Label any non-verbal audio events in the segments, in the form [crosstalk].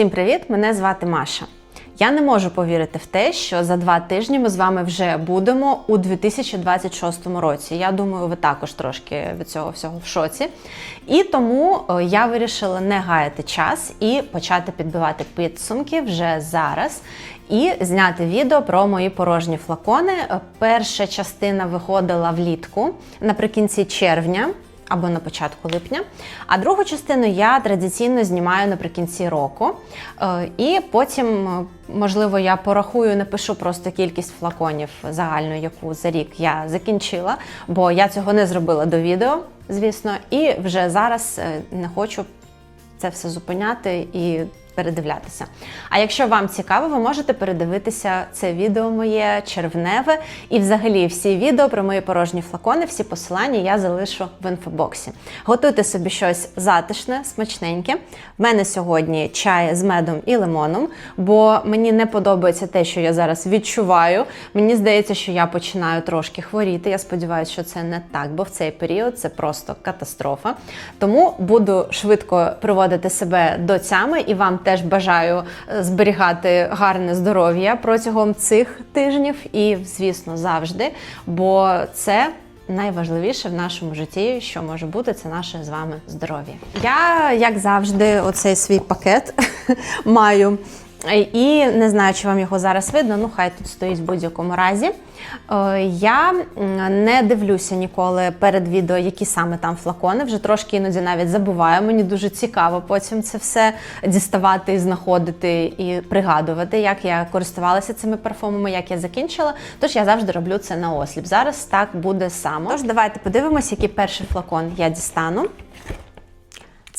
Всім привіт! Мене звати Маша. Я не можу повірити в те, що за два тижні ми з вами вже будемо у 2026 році. Я думаю, ви також трошки від цього всього в шоці. І тому е, я вирішила не гаяти час і почати підбивати підсумки вже зараз. І зняти відео про мої порожні флакони. Е, Перша частина виходила влітку наприкінці червня або на початку липня. А другу частину я традиційно знімаю наприкінці року. Е, І потім, е, можливо, я порахую, напишу просто кількість флаконів загальну, яку за рік я закінчила, бо я цього не зробила до відео, звісно, і вже зараз е, не хочу це все зупиняти і передивлятися. А якщо вам цікаво, ви можете передивитися це відео моє червневе і взагалі всі відео про мої порожні флакони, всі посилання я залишу в інфобоксі. Готуйте собі щось затишне, смачненьке. В мене сьогодні чай з медом і лимоном, бо мені не подобається те, що я зараз відчуваю. Мені здається, що я починаю трошки хворіти. Я сподіваюся, що це не так, бо в цей період це просто катастрофа. Тому буду швидко приводити себе до тями і вам теж бажаю е, зберігати гарне здоров'я протягом цих тижнів і, звісно, завжди. Бо це найважливіше в нашому житті, що може бути, це наше з вами здоров'я. Я, як завжди, оцей свій пакет [laughs] маю. І не знаю, чи вам його зараз видно, ну хай тут стоїть в будь-якому разі. Е, Я не дивлюся ніколи перед відео, які саме там флакони. Вже трошки іноді навіть забуваю. Мені дуже цікаво потім це все діставати, знаходити і пригадувати, як я користувалася цими парфумами, як я закінчила. Тож я завжди роблю це на осліп. Зараз так буде само. Тож давайте подивимося, який перший флакон я дістану.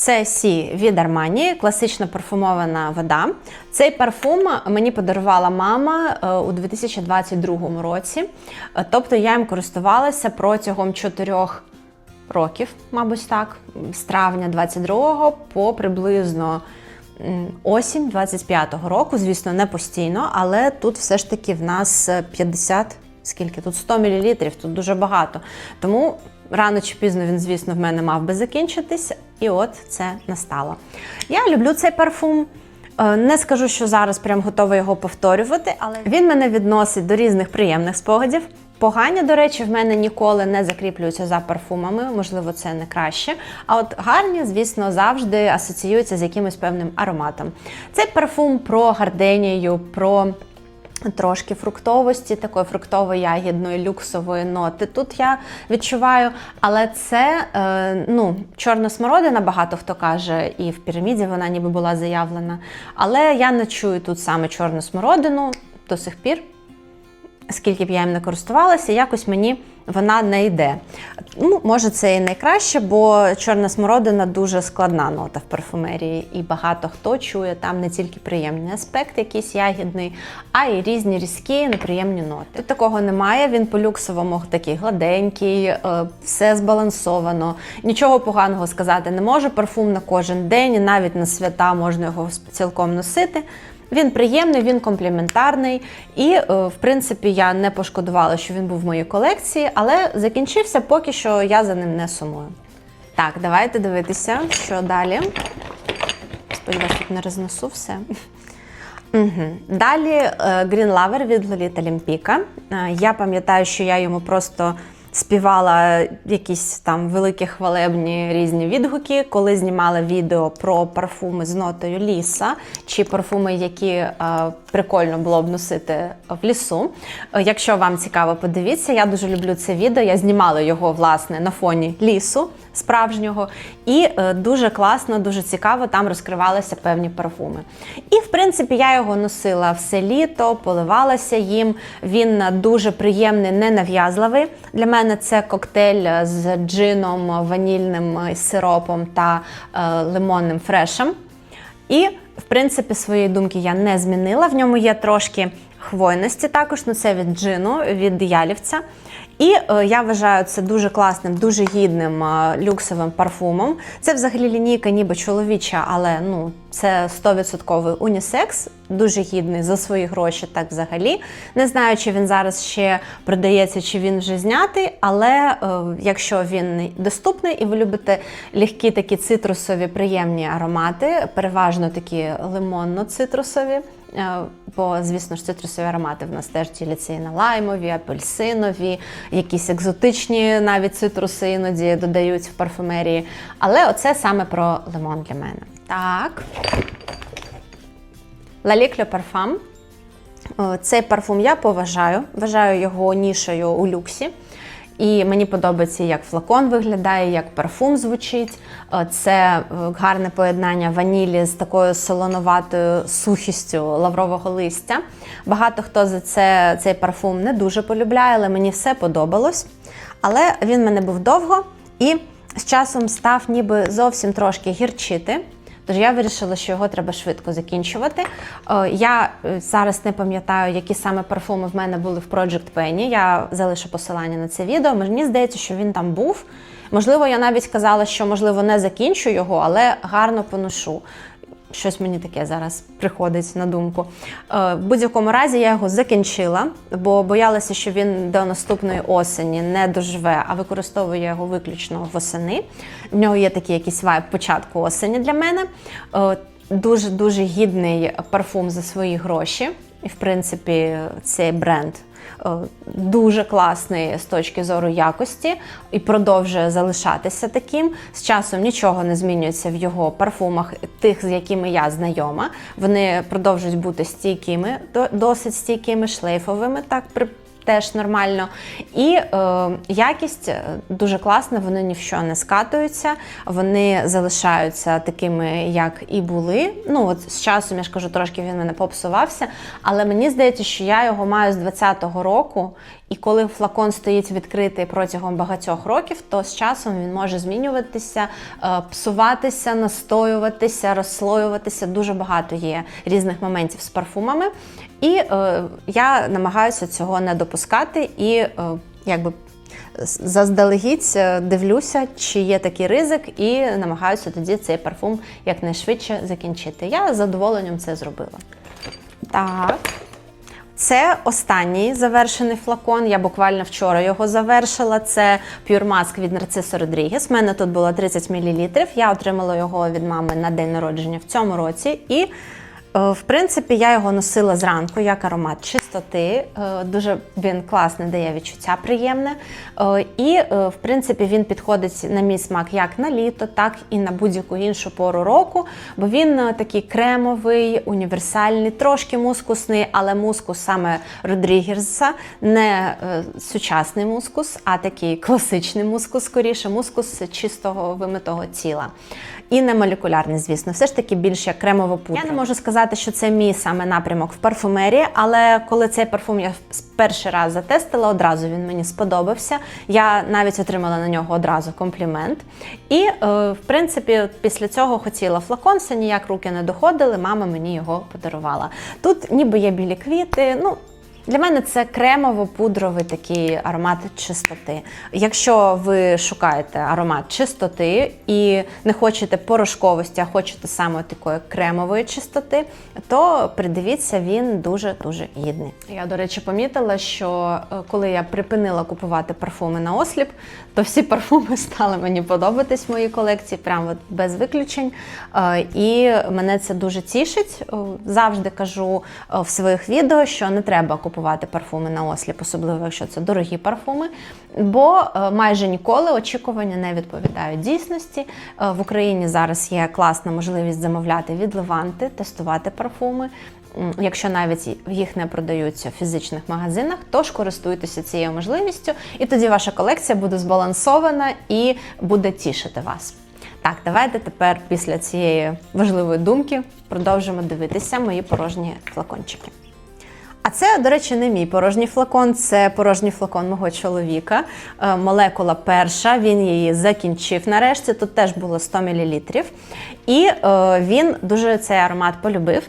Це Сі від Armani, класично парфумована вода. Цей парфум мені подарувала мама е, у 2022 році. Е, Тобто я їм користувалася протягом 4 років, мабуть, так, з травня 22 по приблизно осінь 25-го року. Звісно, не постійно, але тут все ж таки в нас 50, скільки тут 100 мл, тут дуже багато. Тому рано чи пізно він, звісно, в мене мав би закінчитись, і от це настало. Я люблю цей парфум. Е, Не скажу, що зараз прям готова його повторювати, але він мене відносить до різних приємних спогадів. Погані, до речі, в мене ніколи не закріплюються за парфумами, можливо, це не краще. А от гарні, звісно, завжди асоціюються з якимось певним ароматом. Цей парфум про гарденію, про Трошки фруктовості, такої фруктово-ягідної люксової ноти. Тут я відчуваю, але це е, ну, чорна смородина, багато хто каже, і в піраміді вона ніби була заявлена. Але я не чую тут саме чорну смородину до сих пір. Скільки б я їм не користувалася, якось мені вона не йде. Ну, може, це і найкраще, бо чорна смородина дуже складна нота в парфумерії, і багато хто чує там не тільки приємний аспект, якийсь ягідний, а й різні різкі, неприємні ноти. Тут такого немає. Він по люксовому такий гладенький, е, все збалансовано. Нічого поганого сказати не можу. Парфум на кожен день, навіть на свята можна його цілком носити. Він приємний, він компліментарний, і, е, в принципі, я не пошкодувала, що він був в моїй колекції, але закінчився поки що я за ним не сумую. Так, давайте дивитися, що далі. Сподіваюсь, тут не рознесу все. Угу. Далі е, Green Lover від Лоліта Лімпіка. Е, Я пам'ятаю, що я йому просто співала якісь там великі хвалебні різні відгуки, коли знімала відео про парфуми з нотою ліса, чи парфуми, які е, прикольно було б носити в лісу. Е, Якщо вам цікаво, подивіться. Я дуже люблю це відео. Я знімала його власне на фоні лісу справжнього, і е, дуже класно, дуже цікаво там розкривалися певні парфуми. І в принципі я його носила все літо, поливалася їм. Він дуже приємний, ненав'язливий. Для мене це коктейль з джином, ванільним сиропом та е, лимонним фрешем. І, в принципі, своєї думки я не змінила. В ньому є трошки хвойності також, ну це від джину, від ялівця. І е, я вважаю це дуже класним, дуже гідним е, люксовим парфумом. Це взагалі лінійка, ніби чоловіча, але ну це 100% унісекс, дуже гідний за свої гроші, так взагалі. Не знаю, чи він зараз ще продається, чи він вже знятий, але е, якщо він доступний і ви любите легкі такі цитрусові, приємні аромати, переважно такі лимонно-цитрусові. Е, Бо, звісно ж, цитрусові аромати в нас теж діляться і на лаймові, апельсинові, якісь екзотичні навіть цитруси іноді додають в парфумерії. Але оце саме про лимон для мене. Так. Le Parfum. Е, Цей парфум я поважаю. Вважаю його нішею у люксі. І мені подобається, як флакон виглядає, як парфум звучить. Е, Це е, гарне поєднання ванілі з такою солоноватою сухістю лаврового листя. Багато хто за це цей парфум не дуже полюбляє, але мені все подобалось. Але він мене був довго і з часом став ніби зовсім трошки гірчити. Тож я вирішила, що його треба швидко закінчувати. Е, Я е, зараз не пам'ятаю, які саме парфуми в мене були в Project Penny. Я залишу посилання на це відео. Мені здається, що він там був. Можливо, я навіть казала, що можливо не закінчу його, але гарно поношу. Щось мені таке зараз приходить на думку. Е, В будь-якому разі я його закінчила, бо боялася, що він до наступної осені не доживе, а використовую його виключно восени. В нього є такий якийсь вайб початку осені для мене. Дуже дуже гідний парфум за свої гроші. І, в принципі, цей бренд е, дуже класний з точки зору якості і продовжує залишатися таким. З часом нічого не змінюється в його парфумах, тих, з якими я знайома. Вони продовжують бути стійкими, досить стійкими, шлейфовими, так при. Теж нормально. І е, якість е, дуже класна, вони ні в що не скатуються, вони залишаються такими, як і були. Ну, от з часом, я ж кажу, трошки він мене попсувався, але мені здається, що я його маю з 20-го року, і коли флакон стоїть відкритий протягом багатьох років, то з часом він може змінюватися, е, псуватися, настоюватися, розслоюватися. Дуже багато є різних моментів з парфумами. І е, я намагаюся цього не допускати і е, якби заздалегідь е, дивлюся, чи є такий ризик, і намагаюся тоді цей парфум якнайшвидше закінчити. Я з задоволенням це зробила. Так. Це останній завершений флакон. Я буквально вчора його завершила. Це Pure Mask від Нарцисо Родрігес. У мене тут було 30 мл. Я отримала його від мами на день народження в цьому році. І В принципі, я його носила зранку як аромат чистоти. Е, Дуже він класний, дає відчуття приємне. Е, І, е, в принципі, він підходить на мій смак як на літо, так і на будь-яку іншу пору року, бо він е, такий кремовий, універсальний, трошки мускусний, але мускус саме Родрігерса, не е, сучасний мускус, а такий класичний мускус, скоріше, мускус чистого вимитого тіла. І не молекулярний, звісно, все ж таки більш як кремово пудра. Я не можу сказати, що це мій саме напрямок в парфумерії, але коли цей парфум я перший раз затестила, одразу він мені сподобався. Я навіть отримала на нього одразу комплімент. І, е, в принципі, після цього хотіла флакон, все ніяк руки не доходили, мама мені його подарувала. Тут ніби є білі квіти. ну, для мене це кремово-пудровий такий аромат чистоти. Якщо ви шукаєте аромат чистоти і не хочете порошковості, а хочете саме такої кремової чистоти, то придивіться, він дуже-дуже гідний. Я, до речі, помітила, що е, коли я припинила купувати парфуми на осліп, то всі [laughs] парфуми стали мені подобатись в моїй колекції, прямо без виключень. Е, І мене це дуже тішить. Е, Завжди кажу в своїх відео, що не треба купувати парфуми на осліп, особливо якщо це дорогі парфуми. Бо е, майже ніколи очікування не відповідають дійсності. Е, В Україні зараз є класна можливість замовляти від Леванти, тестувати парфуми. Якщо навіть їх не продаються в фізичних магазинах, тож користуйтеся цією можливістю, і тоді ваша колекція буде збалансована і буде тішити вас. Так, давайте тепер після цієї важливої думки продовжимо дивитися мої порожні флакончики. А це, до речі, не мій порожній флакон, це порожній флакон мого чоловіка. Е, Молекула перша, він її закінчив нарешті. Тут теж було 100 мл. І е, він дуже цей аромат полюбив.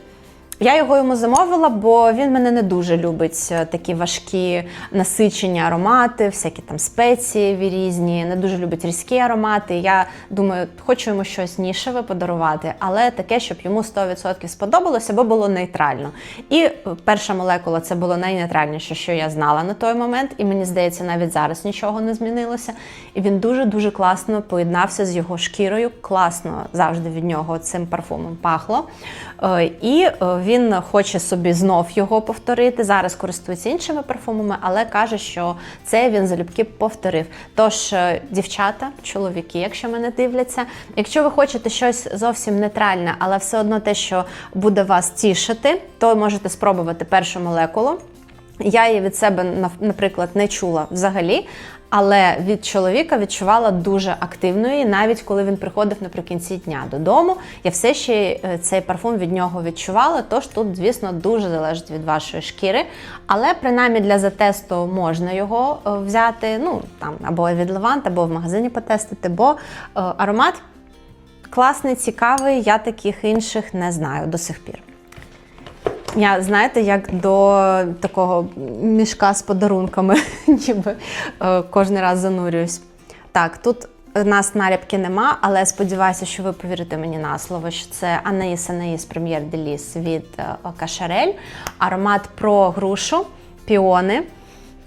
Я його йому замовила, бо він мене не дуже любить е, такі важкі насичені аромати, всякі там спеції різні, не дуже любить різкі аромати. Я думаю, хочу йому щось нішеве подарувати, але таке, щоб йому 100% сподобалося, бо було нейтрально. І перша молекула це було найнейтральніше, що я знала на той момент, і мені здається, навіть зараз нічого не змінилося. І він дуже-дуже класно поєднався з його шкірою. Класно завжди від нього цим парфумом пахло. Е, І е, він хоче собі знов його повторити. Зараз користується іншими парфумами, але каже, що це він залюбки повторив. Тож, е, дівчата, чоловіки, якщо мене дивляться, якщо ви хочете щось зовсім нейтральне, але все одно те, що буде вас тішити, то можете спробувати першу молекулу. Я її від себе, наприклад, не чула взагалі, але від чоловіка відчувала дуже активною, навіть коли він приходив наприкінці дня додому. Я все ще е, цей парфум від нього відчувала. Тож тут, звісно, дуже залежить від вашої шкіри. Але принаймні для затесту можна його е, взяти. Ну там або від Левант, або в магазині потестити, бо е, аромат класний, цікавий. Я таких інших не знаю до сих пір. Я знаєте, як до такого мішка з подарунками, [laughs] ніби е, кожен раз занурююсь. Так, тут у нас наліпки нема, але сподіваюся, що ви повірите мені на слово, що це Анаїс Анаїс Прем'єр Деліс від е, Кашарель. Аромат про грушу, піони.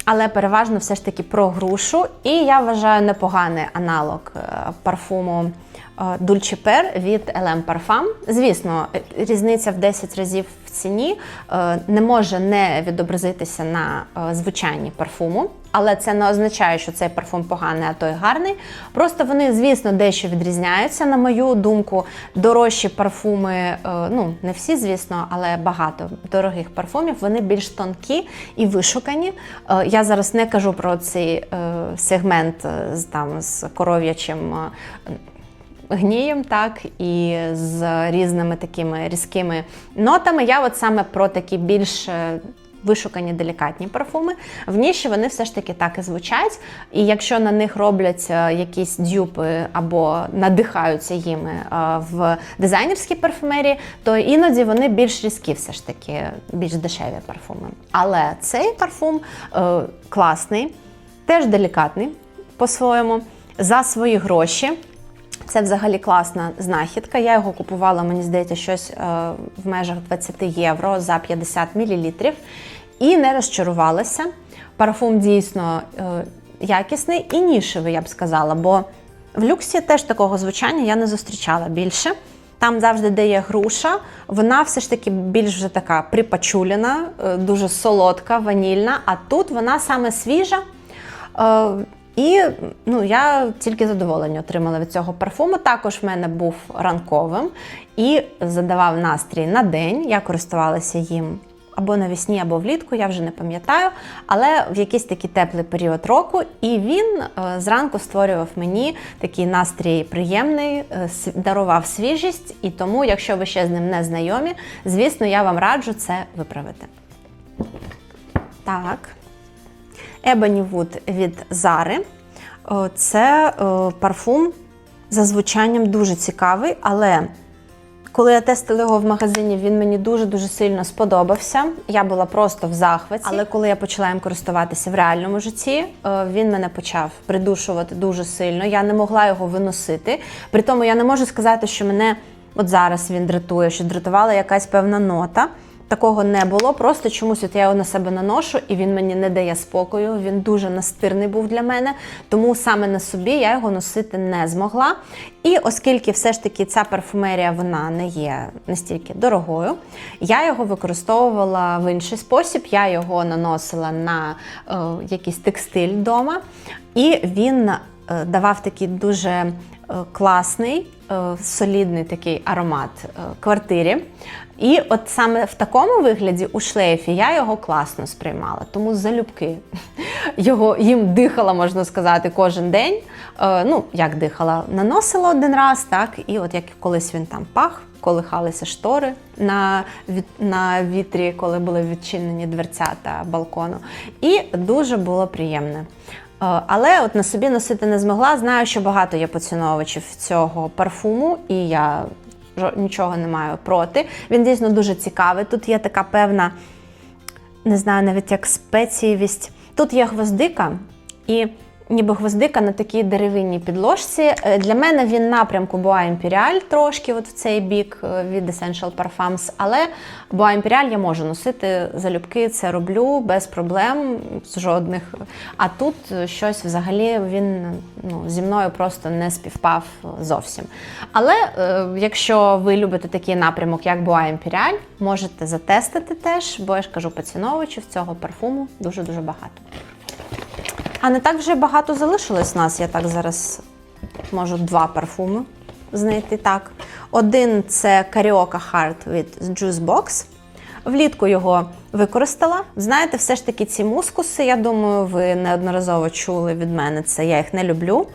Але переважно все ж таки про грушу. І я вважаю непоганий аналог е, парфуму Per від LM Parfum. Звісно, різниця в 10 разів в ціні е, не може не відобразитися на е, звучанні парфуму. Але це не означає, що цей парфум поганий, а той гарний. Просто вони, звісно, дещо відрізняються. На мою думку, дорожчі парфуми, е, ну не всі, звісно, але багато дорогих парфумів, вони більш тонкі і вишукані. Я зараз не кажу про цей сегмент там з коров'ячим. Гнієм, так, і з різними такими різкими нотами. Я от саме про такі більш е, вишукані делікатні парфуми. В ніші вони все ж таки так і звучать. І якщо на них роблять е, якісь дюпи або надихаються їми е, в дизайнерській парфумерії, то іноді вони більш різкі, все ж таки, більш дешеві парфуми. Але цей парфум класний, теж делікатний по-своєму, за свої гроші. Це взагалі класна знахідка. Я його купувала, мені здається, щось е, в межах 20 євро за 50 мл. І не розчарувалася. Парфум дійсно е, якісний і нішевий, я б сказала, бо в люксі теж такого звучання я не зустрічала більше. Там завжди, де є груша, вона все ж таки більш вже така припачулена, е, дуже солодка, ванільна, а тут вона саме свіжа. І ну, я тільки задоволення отримала від цього парфуму. Також в мене був ранковим і задавав настрій на день. Я користувалася їм або навесні, або влітку, я вже не пам'ятаю, але в якийсь такий теплий період року. І він е, зранку створював мені такий настрій приємний, е, дарував свіжість. І тому, якщо ви ще з ним не знайомі, звісно, я вам раджу це виправити. Так. Ebony Wood від Зари. Це е, парфум за звучанням дуже цікавий, але коли я тестила його в магазині, він мені дуже-дуже сильно сподобався. Я була просто в захваті. Але коли я почала їм користуватися в реальному житті, е, він мене почав придушувати дуже сильно. Я не могла його виносити. При тому я не можу сказати, що мене от зараз він дратує, що дратувала якась певна нота. Такого не було. Просто чомусь от я його на себе наношу, і він мені не дає спокою. Він дуже настирний був для мене. Тому саме на собі я його носити не змогла. І оскільки все ж таки ця парфумерія вона не є настільки дорогою, я його використовувала в інший спосіб. Я його наносила на е, якийсь текстиль вдома, і він е, давав такий дуже класний, е, солідний такий аромат е, квартирі. І от саме в такому вигляді у шлейфі я його класно сприймала, тому залюбки [laughs] його їм дихала, можна сказати, кожен день. Е, ну, як дихала, наносила один раз, так, і от як колись він там пах, колихалися штори на, на вітрі, коли були відчинені дверцята балкону. І дуже було приємне. Е, Але от на собі носити не змогла. Знаю, що багато є поціновувачів цього парфуму, і я нічого не маю проти. Він дійсно дуже цікавий. Тут є така певна, не знаю, навіть як спеціївість. Тут є гвоздика і. Ніби гвоздика на такій деревинній підложці. Е, Для мене він напрямку Boa Imperial трошки от в цей бік е, від Essential Parfums, але Boa Imperial я можу носити залюбки, це роблю без проблем жодних. А тут е, щось взагалі він ну, зі мною просто не співпав зовсім. Але якщо ви любите такий напрямок, як Boa Imperial, можете затестити теж, бо я ж кажу, поціновувачів цього парфуму дуже-дуже багато. А не так вже багато залишилось нас. Я так зараз можу два парфуми знайти так. Один це Carioca Heart від Juice Box. Влітку його використала. Знаєте, все ж таки ці мускуси, я думаю, ви неодноразово чули від мене це, я їх не люблю.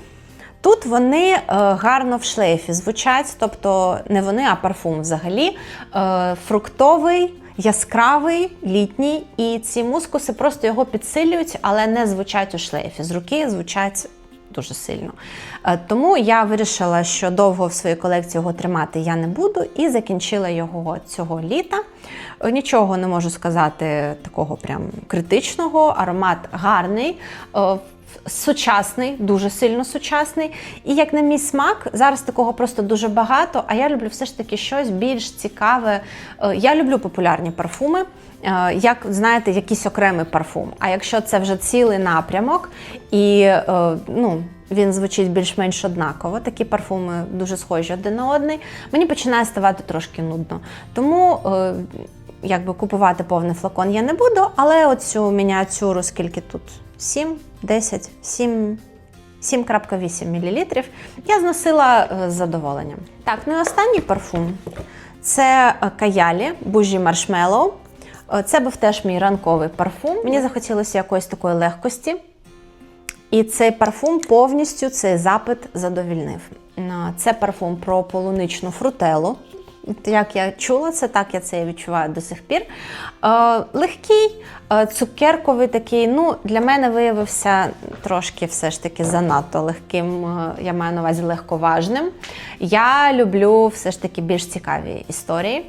Тут вони е, гарно в шлейфі звучать, тобто не вони, а парфум взагалі. Е, фруктовий, яскравий, літній, і ці мускуси просто його підсилюють, але не звучать у шлейфі. З руки звучать дуже сильно. Е, Тому я вирішила, що довго в своїй колекції його тримати я не буду, і закінчила його цього літа. Е, Нічого не можу сказати такого прям критичного. Аромат гарний. Сучасний, дуже сильно сучасний. І як на мій смак, зараз такого просто дуже багато. А я люблю все ж таки щось більш цікаве. Е, Я люблю популярні парфуми, е, як знаєте, якийсь окремий парфум. А якщо це вже цілий напрямок, і е, ну, він звучить більш-менш однаково, такі парфуми дуже схожі один на одний, мені починає ставати трошки нудно. Тому. Якби купувати повний флакон я не буду, але оцю мініатюру, скільки тут 7, 10, 7, 7,8 мл, я зносила е, з задоволенням. Так, ну і останній парфум це е, Каялі Бужі Маршмеллоу. Е, Це був теж мій ранковий парфум. Мені захотілося якоїсь такої легкості. І цей парфум повністю цей запит задовільнив. Це парфум про полуничну фрутелу. Як я чула це, так я це відчуваю до сих пір. Е, легкий, е, цукерковий такий. Ну, для мене виявився трошки все ж таки занадто легким, е, я маю на увазі легковажним. Я люблю все ж таки більш цікаві історії.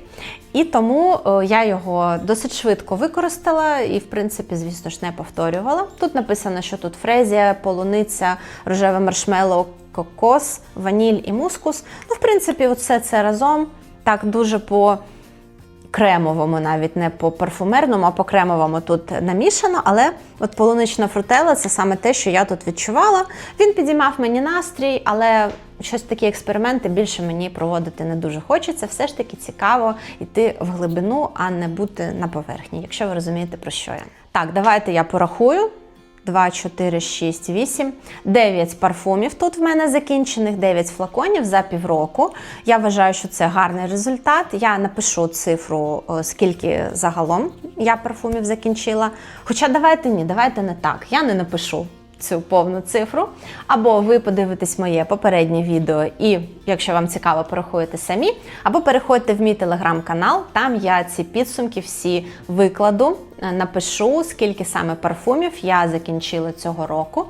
І тому я його досить швидко використала і, в принципі, звісно ж, не повторювала. Тут написано, що тут фрезія, полуниця, рожеве маршмеллоу, кокос, ваніль і мускус. Ну, в принципі, все це разом так дуже по кремовому, навіть не по парфумерному, а по кремовому тут намішано. Але от полунична фрутела це саме те, що я тут відчувала. Він підіймав мені настрій, але щось такі експерименти більше мені проводити не дуже хочеться. Все ж таки цікаво йти в глибину, а не бути на поверхні, якщо ви розумієте, про що я. Так, давайте я порахую. 2, 4, 6, 8, 9 парфумів тут в мене закінчених, 9 флаконів за півроку. Я вважаю, що це гарний результат. Я напишу цифру, скільки загалом я парфумів закінчила. Хоча давайте ні, давайте не так. Я не напишу цю повну цифру. Або ви подивитесь моє попереднє відео, і якщо вам цікаво, порахуєте самі, або переходьте в мій телеграм-канал, там я ці підсумки всі викладу, е, напишу, скільки саме парфумів я закінчила цього року.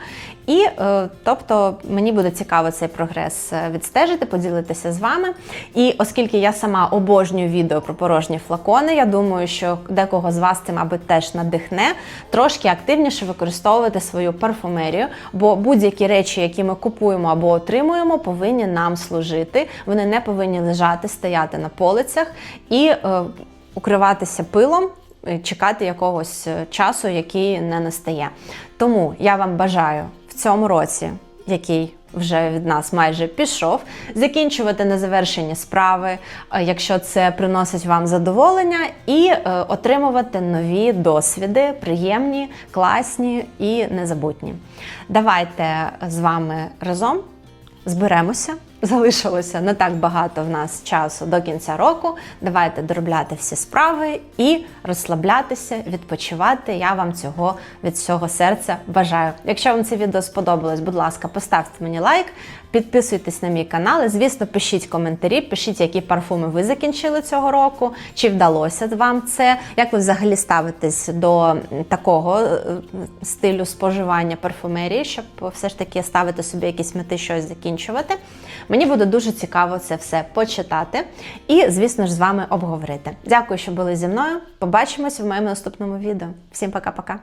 І е, тобто мені буде цікаво цей прогрес е, відстежити, поділитися з вами. І оскільки я сама обожнюю відео про порожні флакони, я думаю, що декого з вас це, мабуть, теж надихне трошки активніше використовувати свою парфумерію, бо будь-які речі, які ми купуємо або отримуємо, повинні нам служити. Вони не повинні лежати, стояти на полицях і е, укриватися пилом. Е, Чекати якогось е, часу, який не настає. Тому я вам бажаю в цьому році, який вже від нас майже пішов, закінчувати незавершені справи, е, якщо це приносить вам задоволення, і отримувати нові досвіди, приємні, класні і незабутні. Давайте з вами разом зберемося. Залишилося не так багато в нас часу до кінця року. Давайте доробляти всі справи і розслаблятися, відпочивати. Я вам цього від всього серця бажаю. Якщо вам це відео сподобалось, будь ласка, поставте мені лайк, підписуйтесь на мій канал. І, звісно, пишіть коментарі, пишіть, які парфуми ви закінчили цього року, чи вдалося вам це, як ви взагалі ставитесь до такого е, стилю споживання парфумерії, щоб все ж таки ставити собі якісь мети щось закінчувати. Мені буде дуже цікаво це все почитати і, звісно ж, з вами обговорити. Дякую, що були зі мною. Побачимось в моєму наступному відео. Всім пока-пока.